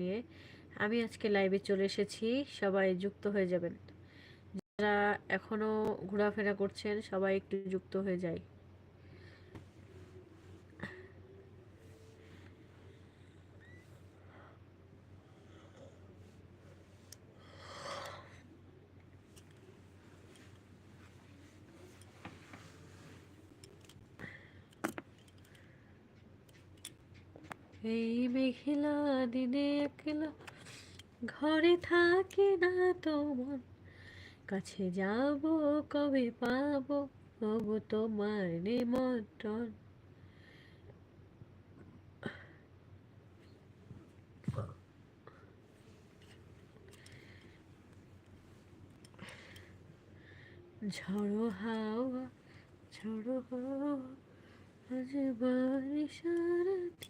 নিয়ে আমি আজকে লাইভে চলে এসেছি, সবাই যুক্ত হয়ে যাবেন। যারা এখনও ঘোরাফেরা করছেন, সবাই একটু যুক্ত হয়ে যায়। এই দিনে একলা, ঘরে থাকে না তোমার। কাছে যাব, কবে পাবো তবু তোমার নিমন্ত্রণ। ঝড়ো হাওয়া ঝড়ো হাওয়া, আজ বারিশারাটি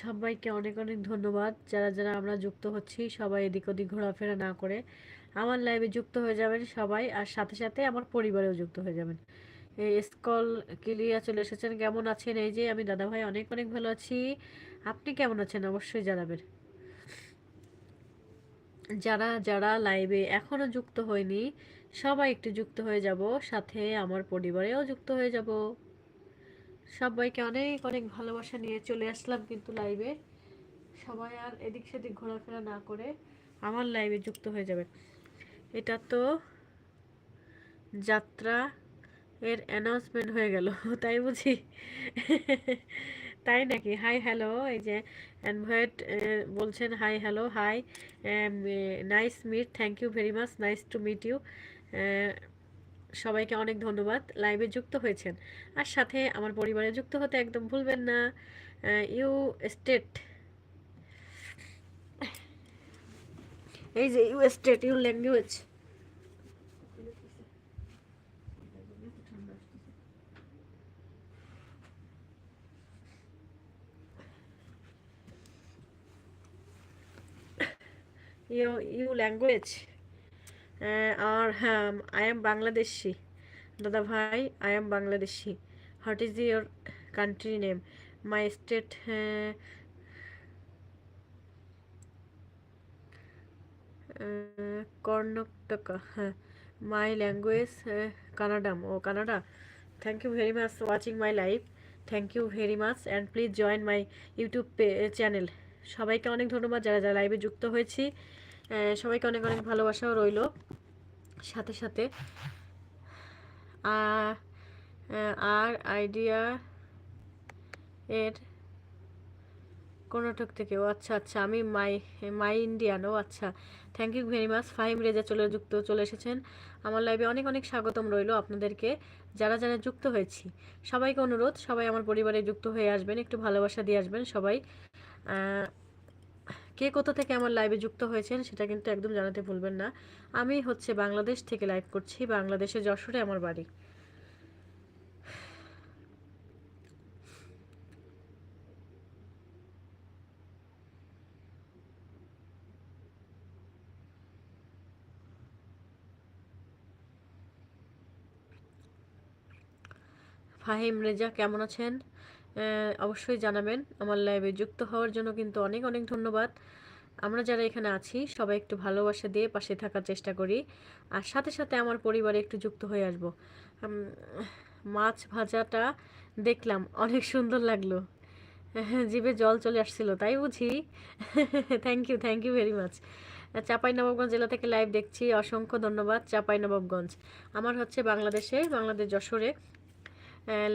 সবাইকে অনেক অনেক ধন্যবাদ। যারা যারা আমরা যুক্ত হচ্ছি, সবাই এদিক ওদিক ঘোরাফেরা না করে আমার লাইভে যুক্ত হয়ে যাবেন সবাই আর সাথে সাথে আমার পরিবারেও যুক্ত হয়ে যাবেন। এই স্কল ক্লিয়া চলে এসেছেন, কেমন আছেন? এই যে আমি দাদা ভাই অনেক অনেক ভালো আছি। আপনি কেমন আছেন? অবশ্যই জানাবেন। যারা যারা লাইভে এখনও যুক্ত হয়নি, সবাই একটু যুক্ত হয়ে যাব, সাথে আমার পরিবারেও যুক্ত হয়ে যাব। সবাইকে অনেক অনেক ভালোবাসা নিয়ে চলে আসলাম কিন্তু লাইভে সবাই আর এদিক সেদিক ঘোরাফেরা না করে আমার লাইভে যুক্ত হয়ে যাবে। এটা তো যাত্রা এর অ্যানাউন্সমেন্ট হয়ে গেল, তাই বুঝি? তাই নাকি? হাই হ্যালো এই যে অ্যানভয়েড বলছেন hi hello hi nice meet thank you very much nice to meet you সবাইকে অনেক ধন্যবাদ। লাইভে যুক্ত হয়েছেন। আর সাথে আমার পরিবারে যুক্ত হতে একদম ভুলবেন না। You state. এই যে you state you language. You you language. আর হ্যাঁ আই এম বাংলাদেশি দাদা ভাই I am Bangladeshi what is your country name my state হ্যাঁ কর্ণাটকা হ্যাঁ। My language কানাডাম O Kannada thank you very much watching my live thank you very much and please join my YouTube channel সবাইকে অনেক ধন্যবাদ, যারা যারা লাইভে যুক্ত হয়েছি। সবাইকে অনেক অনেক ভালোবাসাও রইল। সাথে সাথে আর আইডিয়া এর কর্ণাটক থেকে? ও আচ্ছা আচ্ছা আমি মাই মাই ইন্ডিয়ান ও আচ্ছা। Thank you very much Fahim Reza চলে যুক্ত, চলে এসেছেন। আমার লাইভে অনেক অনেক স্বাগতম রইল আপনাদেরকে, যারা যারা যুক্ত হয়েছি। সবাইকে অনুরোধ, সবাই আমার পরিবারে যুক্ত হয়ে আসবেন, একটু ভালোবাসা দিয়ে আসবেন সবাই। কে কোথা থেকে আমার লাইভে যুক্ত হয়েছেন সেটা কিন্তু একদম জানাতে ভুলবেন না। আমি হচ্ছে বাংলাদেশ থেকে লাইভ করছি, বাংলাদেশের যশোরে আমার বাড়ি। ফাহিম, রেজা, কেমন আছেন? অবশ্যই জানাবেন। আমার লাইভে যুক্ত হওয়ার জন্য কিন্তু অনেক অনেক ধন্যবাদ। আমরা যারা এখানে আছি, সবাই একটু ভালোবাসা দিয়ে পাশে থাকার চেষ্টা করি। আর সাথে সাথে আমার পরিবারে একটু যুক্ত হয়ে আসব। মাছ ভাজাটা দেখলাম, অনেক সুন্দর লাগল। জিভে জল চলে আসছিল, তাই বুঝি? Thank you thank you very much Chapainawabganj জেলা থেকে লাইভ দেখছি। অসংখ্য ধন্যবাদ চাঁপাইনবাবগঞ্জ আমার হচ্ছে বাংলাদেশে, বাংলাদেশ যশোরে।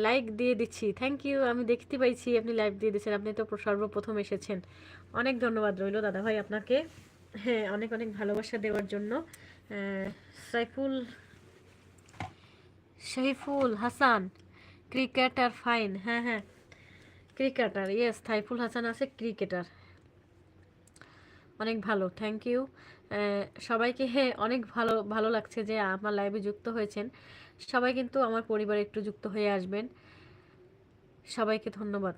লাইক দিয়ে দিচ্ছি। থ্যাংক ইউ আমি দেখতে পাইছি, আপনি লাইক দিয়ে দিচ্ছেন। আপনি তো সর্বপ্রথম এসেছেন। অনেক ধন্যবাদ রইল দাদা ভাই আপনাকে। হ্যাঁ অনেক অনেক ভালোবাসা দেওয়ার জন্য। সাইফুল শহীফুল হাসান ক্রিকেটার ফাইন হ্যাঁ হ্যাঁ ক্রিকেটার ইয়েস সাইফুল হাসান আছে ক্রিকেটার অনেক ভালো থ্যাংক ইউ সবাইকে হ্যাঁ অনেক ভালো ভালো লাগছে যে আমার লাইভে যুক্ত হয়েছেন। সবাই কিন্তু আমার পরিবারে একটু যুক্ত হয়ে আসবেন। সবাইকে ধন্যবাদ।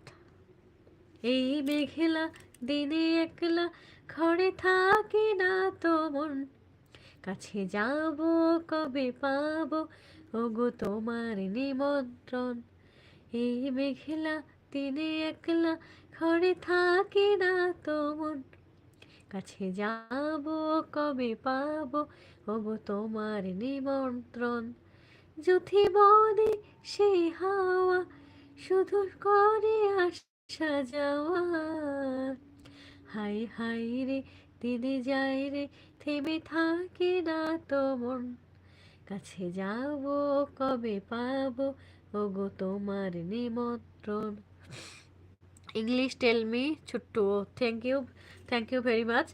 এই মেঘেলা দিনে একলা ঘরে থাকে না তো মন। কাছে যাব, কবে পাবো? ওগো, তোমার নিমন্ত্রণ। এই মেঘেলা দিনে একলা ঘরে থাকে না তো মন। কাছে যাব, কবে পাবো? ওগো, তোমার নিমন্ত্রণ। যুথি বনে সেই হাওয়া শুধু করে আসা যাওয়া। হাই হাই রে, দিনে যাই রে, থেমে থাকে না তো মন। কাছে যাব, কবে পাবো, ওগো তোমার নিমন্ত্রণ। English tell me Chhotu thank you thank you very much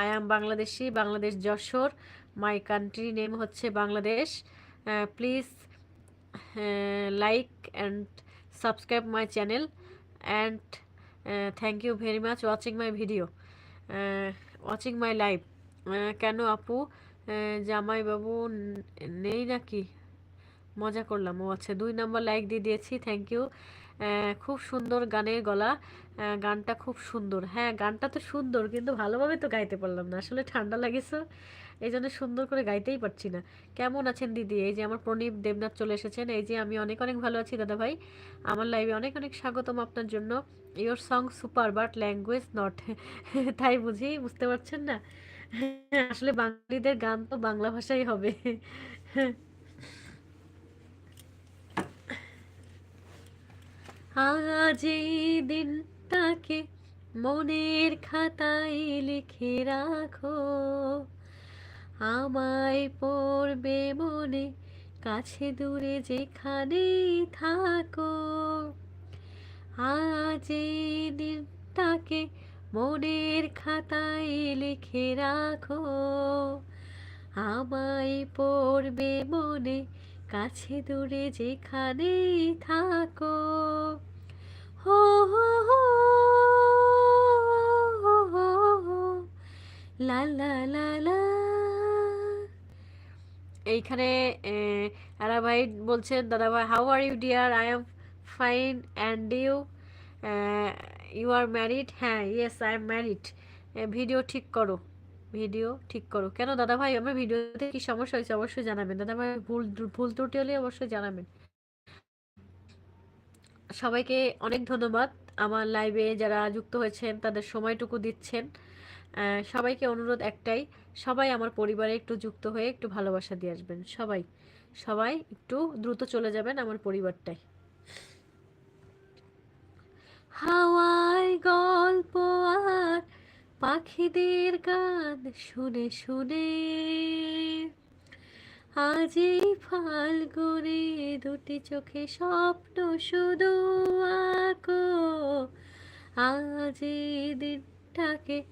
I am Bangladeshi Bangladesh Jessore. My country name হচ্ছে Bangladesh please like and subscribe my channel and thank you very much watching my video watching my live কেন আপু? আহ, জামাইবাবু নেই নাকি? মজা করলাম। ও আচ্ছা দুই নাম্বার লাইক দিয়ে দিয়েছি থ্যাংক ইউ খুব সুন্দর গানের গলা। আহ, গানটা খুব সুন্দর। হ্যাঁ গানটা তো সুন্দর কিন্তু ভালোভাবে তো গাইতে পারলাম না। আসলে ঠান্ডা লাগেছে এই জন্য সুন্দর করে গাইতেই পারছি না। কেমন আছেন দিদি? এই যে আমার প্রণীপ দেবনাথ চলে এসেছেন। এই যে আমি অনেক অনেক ভালো আছি দাদা ভাই আমার লাইভে অনেক অনেক স্বাগতম আপনার জন্য। Your song super but language not তাই বুঝি? বুঝতে পারছেন না? আসলে বাঙালিদের গান তো বাংলা ভাষাই হবে। দিনটাকে মনের খাতায় লিখে রাখো। আমায় পড়বে মনে কাছে দূরে যেখানেই থাকো আজ এই দিনটাকে মনের খাতায় লিখে রাখো আমায় পড়বে মনে কাছে দূরে যেখানেই থাকো হো হো হো লা লা লা লা এইখানে আরা ভাই বলছেন দাদা ভাই how are you dear I am fine and you you are married হ্যাঁ yes I am married video ঠিক করো ভিডিও ঠিক করো। কেন দাদা ভাই আমার ভিডিওতে কি সমস্যা হয়েছে অবশ্যই জানাবেন। দাদা ভাই ভুল ভুল ত্রুটি হলে অবশ্যই জানাবেন। সবাইকে অনেক ধন্যবাদ। আমার লাইভে যারা যুক্ত হয়েছেন, তাদের সময়টুকু দিচ্ছেন। সবাইকে অনুরোধ একটাই সবাই আমার পরিবারে একটু যুক্ত হয়ে একটু ভালোবাসা দিয়ে আসবেন। সবাই সবাই একটু দ্রুত চলে যাবেন আমার পরিবারটাই। হাওয়ায় গল্প আর পাখিদের গান শুনে শুনে আজ এই দুটি চোখে স্বপ্ন শুধু আঁকো। আজ এই দিনটাকে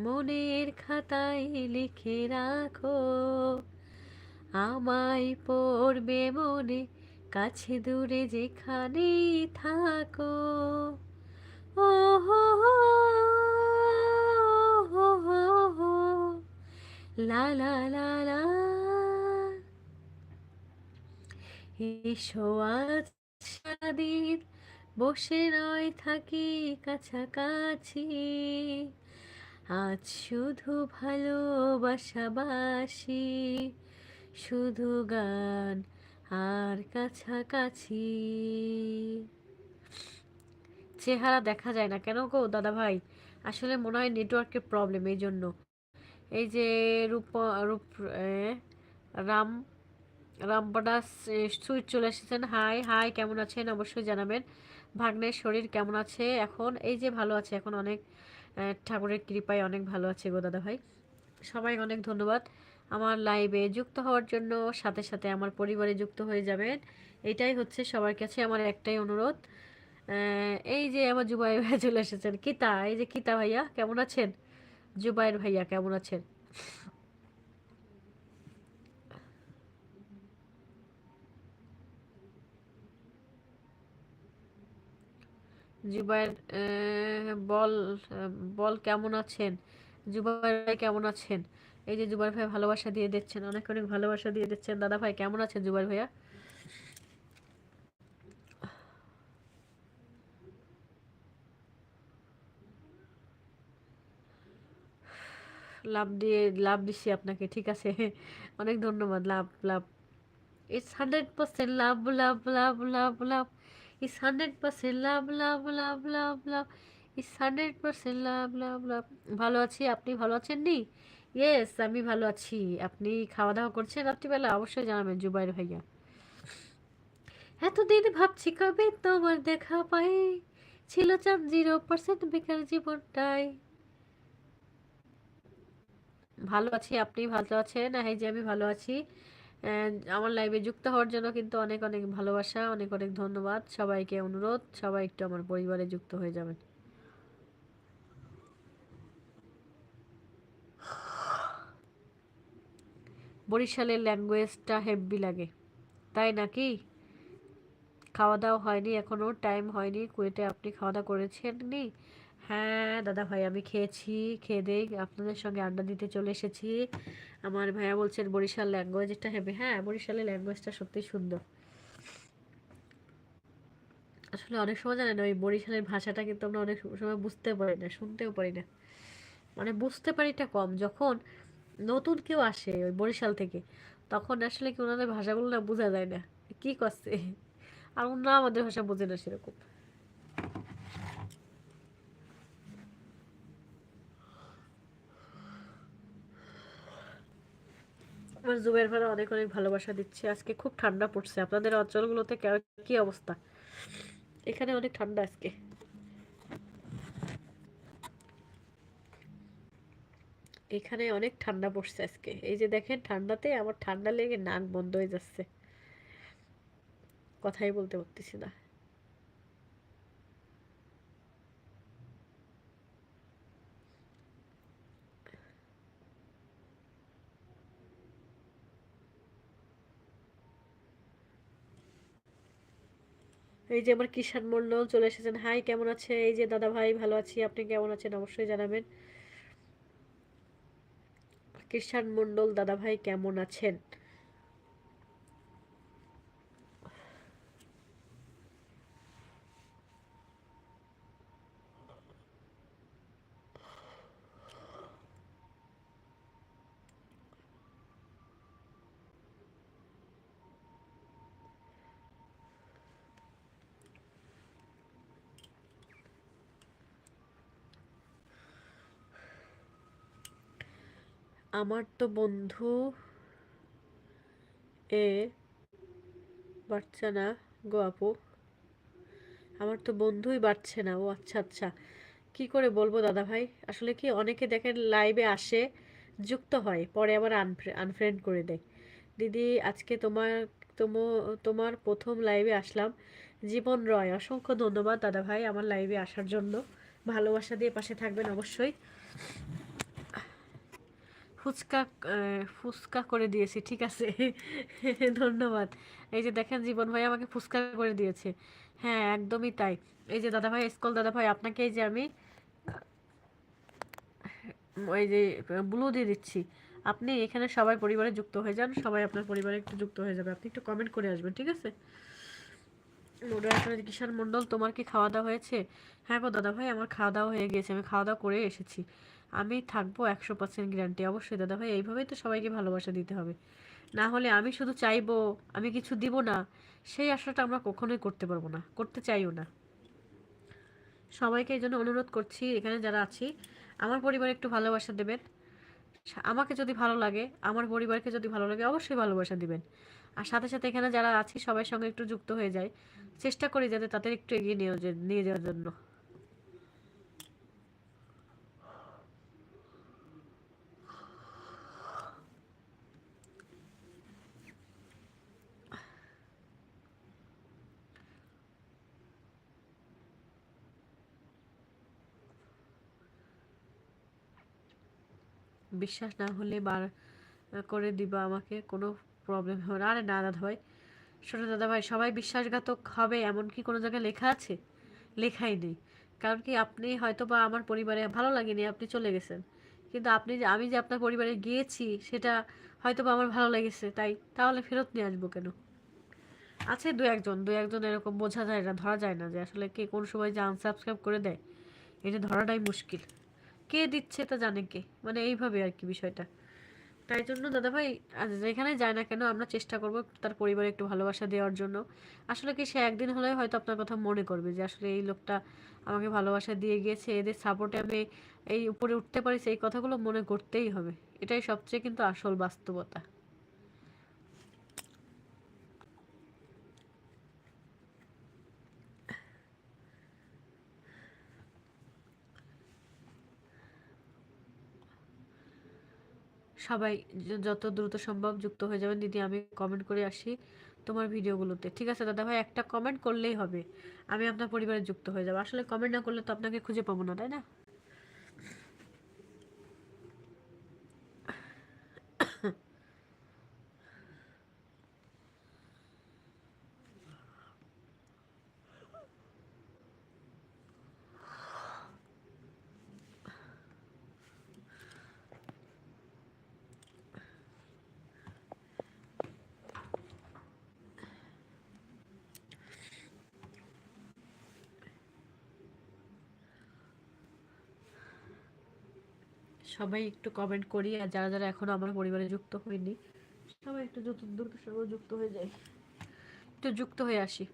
মনের খাতায় লিখে রাখো। আমায় পড়বে মনে, কাছে দূরে যেখানে থাকো। ও হো লা লা লা এসো আজ সারাদিন, বসে নয় থাকি কাছাকাছি। আজ শুধু ভালোবাসাবাসি, শুধু গান আর কাছাকাছি। চেহারা দেখা যায় না কেন গো দাদা ভাই আসলে মনে হয় নেটওয়ার্কের প্রবলেম এই জন্য এই যে রূপ রূপ রাম রামপাডা সুইট চলে এসেছেন। হাই হাই, কেমন আছেন? অবশ্যই জানাবেন। ভাগ্নের শরীর কেমন আছে এখন? এই যে ভালো আছে, এখন অনেক। ঠাকুরের কৃপায় অনেক ভালো আছে গো দাদা ভাই সবাই অনেক ধন্যবাদ। আমার লাইভে যুক্ত হওয়ার জন্য, সাথে সাথে আমার পরিবারে যুক্ত হয়ে যাবেন। এটাই হচ্ছে সবার কাছে আমার একটাই অনুরোধ। এই যে আমার জুবাই ভাইয়া চলে এসেছেন, কিতা? এই যে কিতা ভাইয়া, কেমন আছেন? জুবাইর ভাইয়া, কেমন আছেন? জুবাইর বল বল কেমন আছেন? জুবাইর ভাই কেমন আছেন? এই যে জুবাইর ভাই ভালোবাসা দিয়ে দিচ্ছেন, অনেক অনেক ভালোবাসা দিয়ে দিচ্ছেন। দাদা ভাই, কেমন আছেন জুবাইর ভাইয়া? লাভ দিয়ে, লাভ দিছি আপনাকে, ঠিক আছে? অনেক ধন্যবাদ, love love. It's hundred percent love love love love love. Hundred percent love love love love love it's hundred percent love love love ভালো আছি, আপনি ভালো আছেন নি? ইয়েস আমি ভালো আছি। আপনি খাওয়া দাওয়া করছেন রাত্রিবেলা? অবশ্যই জানাবেন, জুবাইর ভাইয়া। এতদিন ভাবছি কবে তোমার দেখা পাই? ছিল চার জিরো পার্সেন্ট বেকার জীবনটাই। ভালো আছি, আপনি ভালো আছেন? হ্যাঁ যে, আমি ভালো আছি। আমার লাইভে যুক্ত হওয়ার জন্য কিন্তু অনেক অনেক ভালোবাসা, অনেক অনেক ধন্যবাদ। সবাইকে অনুরোধ, সবাই একটু আমার পরিবারে যুক্ত হয়ে যাবেন। বরিশালের ল্যাঙ্গুয়েজটা হেভি লাগে। তাই নাকি? খাওয়া দাওয়া হয়নি, এখনও টাইম হয়নি। কুয়েটে আপনি খাওয়া দাওয়া করেছেন নি হ্যাঁ দাদা ভাই, আমি খেয়েছি। খেয়ে দেই আপনাদের সঙ্গে আড্ডা দিতে চলে এসেছি। আমার ভাইয়া বলছেন বরিশাল ল্যাঙ্গুয়েজটা হেবে। হ্যাঁ বরিশালের ল্যাঙ্গুয়েজটা সত্যি সুন্দর। আসলে অনেক সময় জানেন, ওই বরিশালের ভাষাটা কিন্তু আমরা অনেক সময় বুঝতে পারি না, শুনতেও পারি না। মানে বুঝতে পারিটা কম। যখন নতুন কেউ আসে ওই বরিশাল থেকে, তখন আসলে কি ওনাদের ভাষাগুলো না বোঝা যায় না। কি করছে? আর ওনারা আমাদের ভাষা বোঝে না সেরকম। আমার জুবের ভাড়া অনেক অনেক ভালোবাসা দিচ্ছে। আজকে খুব ঠান্ডা পড়ছে। আপনাদের অঞ্চলগুলোতে কি অবস্থা? এখানে অনেক ঠান্ডা আজকে। এখানে অনেক ঠান্ডা পড়ছে আজকে। এই যে দেখেন, ঠান্ডাতে আমার ঠান্ডা লেগে নাক বন্ধ হয়ে যাচ্ছে। কথাই বলতে পারতেছি না। এই যে আমার কিষান মন্ডল চলে এসেছেন। হাই কেমন আছে? এই যে দাদা ভাই, ভালো আছি। আপনি কেমন আছেন? অবশ্যই জানাবেন। কিষান মন্ডল দাদা ভাই, কেমন আছেন? আমার তো বন্ধু এ বাড়ছে না গো আপু। আমার তো বন্ধুই বাড়ছে না, ও আচ্ছা আচ্ছা। কি করে বলব দাদা ভাই? আসলে কি অনেকে দেখেন লাইভে আসে, যুক্ত হয়, পরে আবার আনফ্রেন্ড করে দেয়। দিদি, আজকে তোমার, তোমো, তোমার প্রথম লাইভে আসলাম। জীবন রয়, অসংখ্য ধন্যবাদ দাদা ভাই আমার লাইভে আসার জন্য। ভালোবাসা দিয়ে পাশে থাকবেন অবশ্যই। ফুচকা ফুচকা করে দিয়েছি, ঠিক আছে? ধন্যবাদ। এই যে দেখেন, জীবন ভাই আমাকে ফুচকা করে দিয়েছে। হ্যাঁ একদমই তাই। এই যে দাদা ভাই স্কুল দাদা ভাই আপনাকে এই যে আমি ওই যে ব্লু দিয়ে দিচ্ছি। আপনি এখানে সবাই পরিবারে যুক্ত হয়ে যান, সবাই আপনার পরিবারে একটু যুক্ত হয়ে যাবে। আপনি একটু কমেন্ট করে আসবেন, ঠিক আছে? মোটামুটি মণ্ডল, তোমার কি খাওয়া দাওয়া হয়েছে? হ্যাঁ গো দাদা ভাই আমার খাওয়া দাওয়া হয়ে গিয়েছে, আমি খাওয়া দাওয়া করে এসেছি। আমি থাকব একশো পার্সেন্ট গ্যারান্টি অবশ্যই দাদা ভাই, এইভাবেই তো সবাইকে ভালোবাসা দিতে হবে। না হলে আমি শুধু চাইব, আমি কিছু দিব না, সেই আশাটা আমরা কখনোই করতে পারব না, করতে চাইও না। সবাইকে এই জন্য অনুরোধ করছি, এখানে যারা আছি, আমার পরিবারে একটু ভালোবাসা দেবেন। আমাকে যদি ভালো লাগে, আমার পরিবারকে যদি ভালো লাগে, অবশ্যই ভালোবাসা দিবেন। আর সাথে সাথে এখানে যারা আছি সবার সঙ্গে একটু যুক্ত হয়ে যায় চেষ্টা করি যাতে তাদের একটু এগিয়ে নিয়ে নিয়ে যাওয়ার জন্য। বিশ্বাস না হলে বার করে দিবা আমাকে, কোনো প্রবলেম হবে না। আরে না, দাদা ভাই ছোটো দাদা ভাই, সবাই বিশ্বাসঘাতক হবে এমন কি কোনো জায়গায় লেখা আছে? লেখাই নেই। কারণ কি, আপনি হয়তো বা আমার পরিবারে ভালো লাগেনি, আপনি চলে গেছেন। কিন্তু আপনি যে, আমি যে আপনার পরিবারে গিয়েছি, সেটা হয়তো বা আমার ভালো লেগেছে, তাই তাহলে ফেরত নিয়ে আসব কেন? আছে দু একজন দু একজন এরকম বোঝা যায় না, ধরা যায় না যে আসলে কে কোন সময় যে আনসাবস্ক্রাইব করে দেয়। এটা ধরাটাই মুশকিল। কে দিচ্ছে তা জানে কে? মানে এইভাবে আর কি বিষয়টা। তাই জন্য দাদাভাই ভাই যেখানে যায় না কেন, আমরা চেষ্টা করব তার পরিবারে একটু ভালোবাসা দেওয়ার জন্য। আসলে কি সে একদিন হলে হয়তো আপনার কথা মনে করবে যে, আসলে এই লোকটা আমাকে ভালোবাসা দিয়ে গিয়েছে, এদের সাপোর্টে আমি এই উপরে উঠতে পারি, সেই কথাগুলো মনে করতেই হবে। এটাই সবচেয়ে কিন্তু আসল বাস্তবতা। সবাই যত দ্রুত সম্ভব যুক্ত হয়ে যাবেন। দিদি, আমি কমেন্ট করে আসি তোমার ভিডিওগুলোতে। ঠিক আছে দাদা ভাই একটা কমেন্ট করলেই হবে। আমি আপনার পরিবারে যুক্ত হয়ে যাব। আসলে কমেন্ট না করলে তো আপনাকে খুঁজে পাবো না, তাই না? সবাই একটু কমেন্ট করি, আর যারা যারা এখনও আমার পরিবারে যুক্ত হয়নি, সবাই একটু যত দ্রুত যুক্ত হয়ে যাই। একটু যুক্ত হয়ে আসি।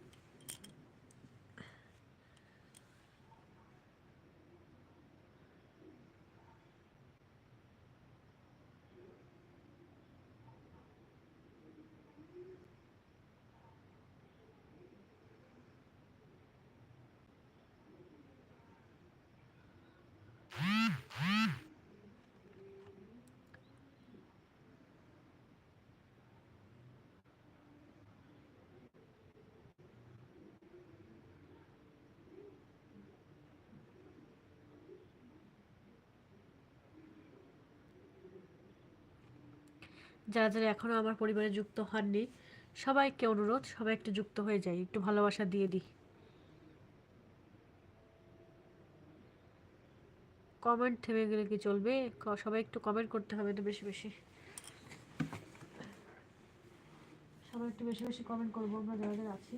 যারা যারা এখনও আমার পরিবারে যুক্ত হননি, সবাইকে অনুরোধ, সবাই একটু যুক্ত হয়ে যায় একটু ভালোবাসা দিয়ে দিই। কমেন্ট থেমে গেলে কি চলবে? সবাই একটু কমেন্ট করতে হবে তো বেশি বেশি। সবাই একটু বেশি বেশি কমেন্ট করব আমরা যারা যারা আছি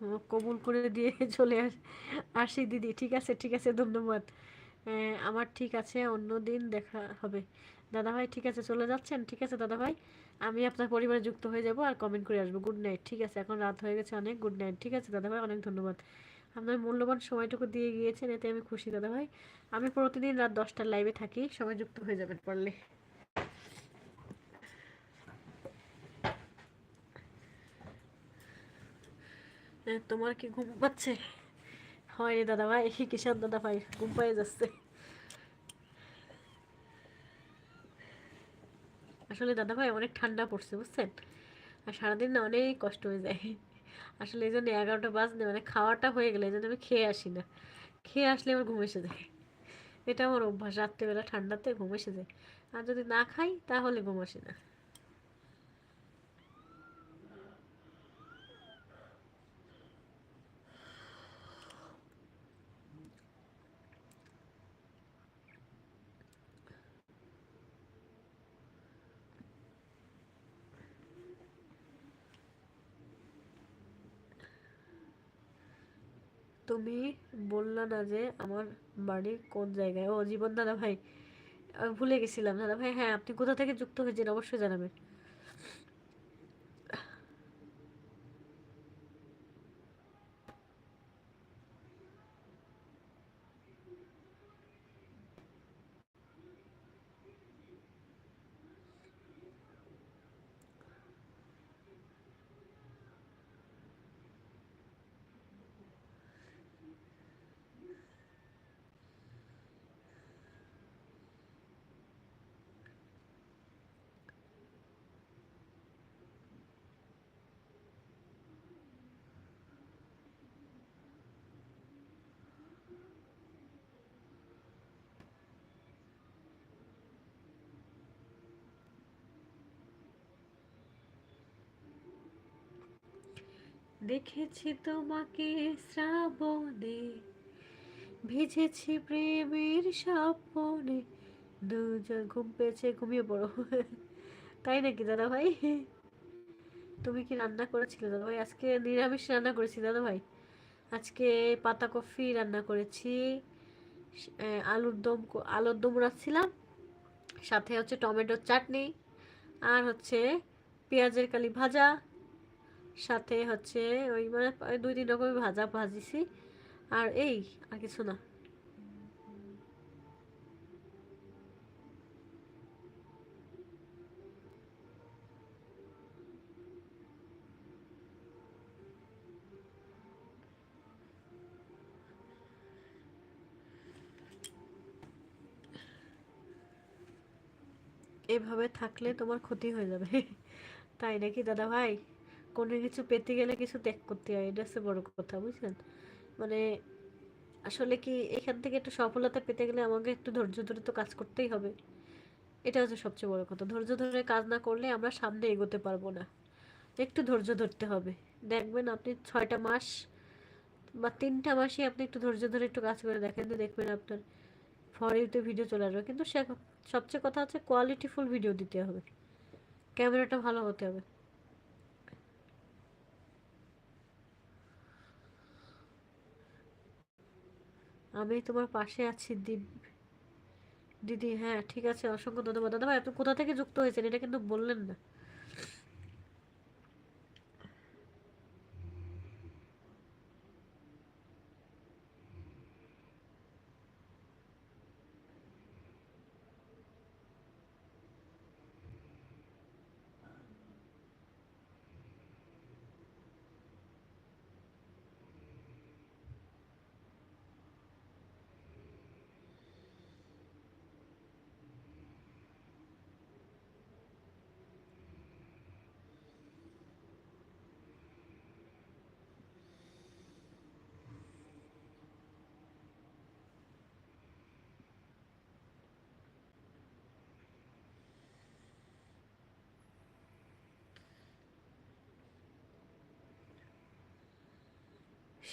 ও, কবুল করে দিয়ে চলে আস দিদি। ঠিক আছে ঠিক আছে, ধন্যবাদ। আমার ঠিক আছে, অন্য দিন দেখা হবে। দাদা ভাই ঠিক আছে, চলে যাচ্ছেন? ঠিক আছে দাদা ভাই আমি আপনার পরিবারে যুক্ত হয়ে যাব আর কমেন্ট করে আসব। গুড নাইট ঠিক আছে। এখন রাত হয়ে গেছে অনেক। গুড নাইট ঠিক আছে দাদা ভাই অনেক ধন্যবাদ। আপনার মূল্যবান সময়টুকু দিয়ে গিয়েছেন, এতে আমি খুশি দাদা ভাই আমি প্রতিদিন রাত দশটার লাইভে থাকি। সবাই যুক্ত হয়ে যাবেন পারলে তোমার কি ঘুম পাচ্ছে? হয় রে দাদা ভাই কিষান দাদা ভাই, ঘুম পায়ে যাচ্ছে। আসলে দাদা ভাই অনেক ঠান্ডা পড়ছে, বুঝছেন? আর সারাদিন না অনেক কষ্ট হয়ে যায়। আসলে এই জন্য এগারোটা বাজলে মানে খাওয়াটা হয়ে গেলে এই জন্য আমি খেয়ে আসি না। খেয়ে আসলে আমার ঘুম এসে যায়। এটা আমার অভ্যাস, রাত্রেবেলা ঠান্ডাতে ঘুম এসে যায়। আর যদি না খাই, তাহলে ঘুম আসে না। তুমি বললা না যে আমার বাড়ি কোন জায়গায়? ও জীবন দাদা ভাই আমি ভুলে গেছিলাম। দাদা ভাই হ্যাঁ আপনি কোথা থেকে যুক্ত হয়েছেন অবশ্যই জানাবেন। দেখেছি তোমাকে শ্রাবণে, ভিজেছি প্রেমের স্বপ্নে। দুজন ঘুম পেয়েছে, ঘুমিয়ে পড়ো। তাই নাকি দাদা ভাই তুমি কি রান্না করেছিলে দাদা ভাই আজকে নিরামিষ রান্না করেছি দাদা ভাই আজকে পাতাকপি রান্না করেছি আলুর দম আলুর দম রাখছিলাম সাথে হচ্ছে টমেটোর চাটনি, আর হচ্ছে পেঁয়াজের কালি ভাজা সাথে হচ্ছে ওই মানে দুই তিন রকমের ভাজা ভাজিছি। আর এই, আর কিছু না। এভাবে থাকলে তোমার ক্ষতি হয়ে যাবে। তাই নাকি দাদা ভাই কোনো কিছু পেতে গেলে কিছু ত্যাগ করতে হয়, এটা হচ্ছে বড় কথা বুঝলেন মানে আসলে কি এখান থেকে একটু সফলতা পেতে গেলে আমাকে একটু ধৈর্য ধরে তো কাজ করতেই হবে। এটা হচ্ছে সবচেয়ে বড় কথা। ধৈর্য ধরে কাজ না করলে আমরা সামনে এগোতে পারব না। একটু ধৈর্য ধরতে হবে। দেখবেন আপনি ছয়টা মাস বা তিনটা মাসে আপনি একটু ধৈর্য ধরে একটু কাজ করে দেখেন তো দেখবেন আপনার ফরেতে ভিডিও চলে আসবে। কিন্তু সে সবচেয়ে কথা হচ্ছে কোয়ালিটিফুল ভিডিও দিতে হবে। ক্যামেরাটা ভালো হতে হবে। আমি তোমার পাশে আছি দিদি হ্যাঁ ঠিক আছে, অসংখ্য ধন্যবাদ। দাদা ভাই আপনি কোথা থেকে যুক্ত হয়েছেন? এটা কিন্তু বললেন না।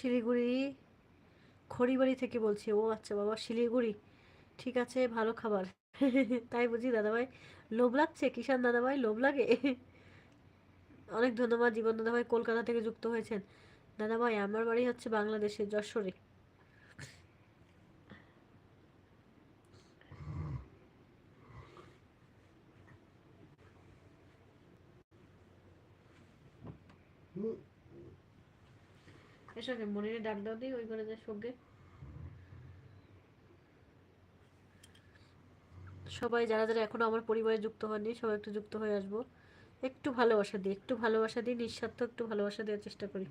শিলিগুড়ি, খড়িবাড়ি থেকে বলছি। ও আচ্ছা বাবা, শিলিগুড়ি। ঠিক আছে, ভালো খাবার। তাই বুঝি দাদাভাই, লোভ লাগছে? কিষান দাদাভাই, লোভ লাগে? অনেক ধন্যবাদ, জীবন দাদাভাই, কলকাতা থেকে যুক্ত হয়েছেন। দাদাভাই, আমার বাড়ি হচ্ছে বাংলাদেশের যশোরে। এসো মনিরে ডাক দাও দিই ওই করে যায় সঙ্গে। সবাই যারা যারা এখনও আমার পরিবারে যুক্ত হয়নি, সবাই একটু যুক্ত হয়ে আসব। একটু ভালোবাসা দিই একটু ভালোবাসা দিই নিঃস্বার্থ একটু ভালোবাসা দেওয়ার চেষ্টা করি।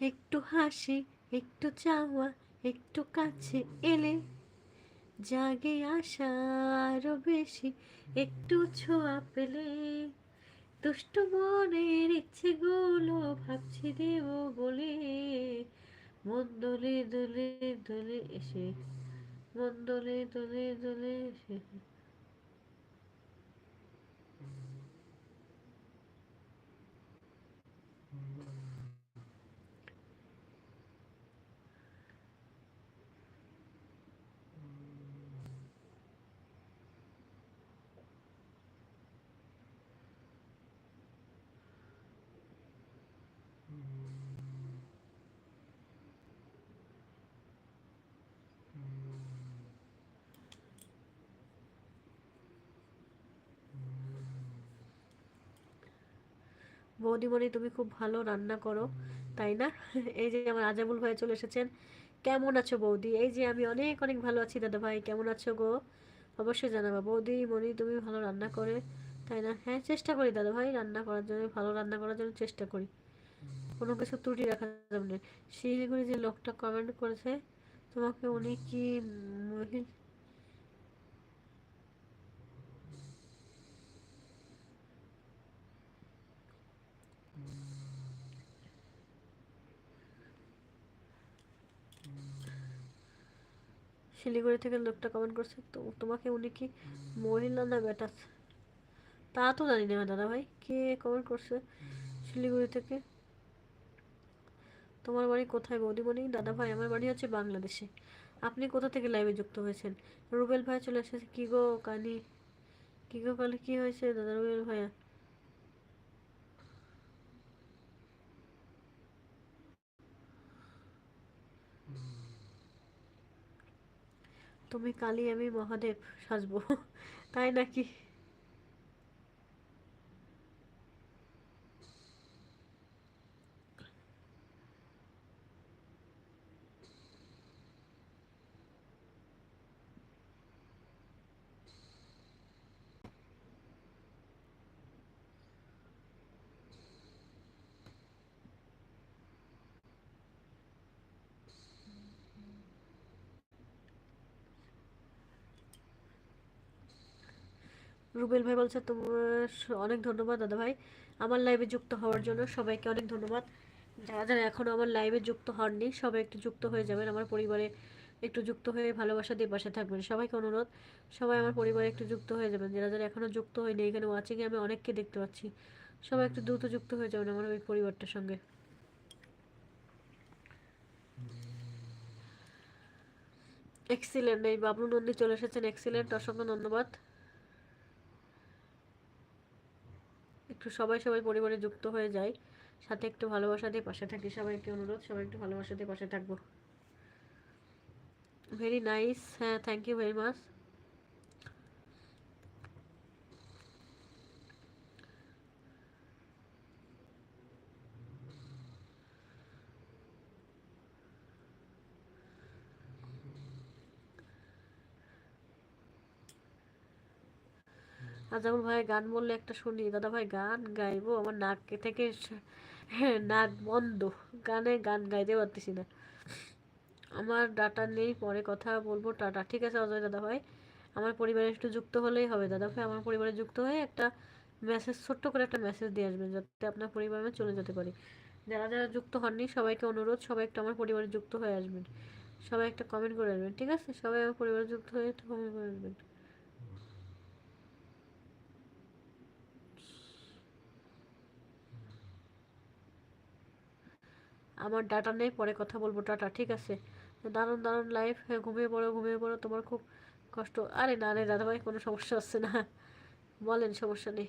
একটু হাসি, একটু চাওয়া, একটু কাছে এলে জাগে আসা আরও বেশি, একটু ছোঁয়া পেলে। দুষ্টু মনের ইচ্ছেগুলো ভাবছি দেব বলে। মন দোলে দোলে দোলে এসে, মন দোলে দোলে দোলে এসে। বৌদিমণি, তুমি খুব ভালো রান্না করো, তাই না? এই যে আমার আজামুল ভাই চলে এসেছেন। কেমন আছো বৌদি? এই যে আমি অনেক অনেক ভালো আছি দাদা ভাই, কেমন আছো গো? অবশ্যই জানাবা। বৌদি মনি তুমি ভালো রান্না করে, তাই না? হ্যাঁ চেষ্টা করি দাদা ভাই, রান্না করার জন্য, ভালো রান্না করার জন্য চেষ্টা করি। কোনো কিছু ত্রুটি রাখা যাবে না শিলিগুড়ি যে লোকটা কমেন্ট করেছে, তোমাকে উনি কি মহিলা শিলিগুড়ি থেকে লোকটা কমেন্ট করছে, তো তোমাকে উনি কি মহিলা না বেটা তা তো জানি না দাদা ভাই, কে কমেন্ট করছে শিলিগুড়ি থেকে? তোমার বাড়ি কোথায় বৌদিমণি? দাদা ভাই, আমার বাড়ি হচ্ছে বাংলাদেশে। আপনি কোথা থেকে লাইভে যুক্ত হয়েছেন? রুবেল ভাই চলে এসেছে, কি গো কানি কি গো কালে, কি হয়েছে দাদা রুবেল ভাইয়া? তুমি কালি আমি মহাদেব সাজবো। তাই নাকি? রুবেল ভাই বলছে, তোমার অনেক ধন্যবাদ দাদা ভাই। আমার লাইভে যুক্ত হওয়ার জন্য সবাইকে অনেক ধন্যবাদ। যারা যারা এখনও আমার লাইভে যুক্ত হননি, সবাই একটু যুক্ত হয়ে যাবেন। আমার পরিবারে একটু যুক্ত হয়ে ভালোবাসা দিয়ে পাশে থাকবেন। সবাইকে অনুরোধ, সবাই আমার পরিবারে একটু যুক্ত হয়ে যাবেন। যারা যারা এখনও যুক্ত হয়নি, এখানে ওয়াচিংয়ে আমি অনেককে দেখতে পাচ্ছি। সবাই একটু দ্রুত যুক্ত হয়ে যাবেন আমার ওই পরিবারটার সঙ্গে। এক্সিলেন্ট এই বাবলু নন্দী চলে এসেছেন। এক্সিলেন্ট অসংখ্য ধন্যবাদ। একটু সবাই সবাই পরিবারে যুক্ত হয়ে যাই সাথে একটু ভালোবাসা দিয়ে পাশে থাকি সবাইকে অনুরোধ, সবাই একটু ভালোবাসা দিয়ে পাশে থাকব। ভেরি নাইস হ্যাঁ thank you very much Azamul ভাই গান বললে একটা শুনি। দাদা ভাই, গান গাইবো? আমার নাক থেকে হ্যাঁ নাক বন্ধ। গানে গান গাইতে পারতেছি না। আমার ডাটা নেই, পরে কথা বলব। টাটা। ঠিক আছে, অজয় দাদা ভাই। আমার পরিবারে একটু যুক্ত হলেই হবে। দাদা ভাই, আমার পরিবারে যুক্ত হয়ে একটা মেসেজ ছোট্ট করে একটা মেসেজ দিয়ে আসবেন যাতে আপনার পরিবারে চলে যেতে পারি। যারা যারা যুক্ত হননি, সবাইকে অনুরোধ, সবাই একটু আমার পরিবারে যুক্ত হয়ে আসবেন। সবাই একটা কমেন্ট করে আসবেন, ঠিক আছে? সবাই আমার পরিবারে যুক্ত হয়ে কমেন্ট করে আসবেন। আমার ডাটা নেই, পরে কথা বলব, টাটা, ঠিক আছে? দারুণ দারুণ লাইফ হ্যাঁ ঘুমিয়ে পড়ো ঘুমিয়ে পড়ো, তোমার খুব কষ্ট। আরে না রে দাদাভাই, কোনো সমস্যা হচ্ছে না। বলেন, সমস্যা নেই।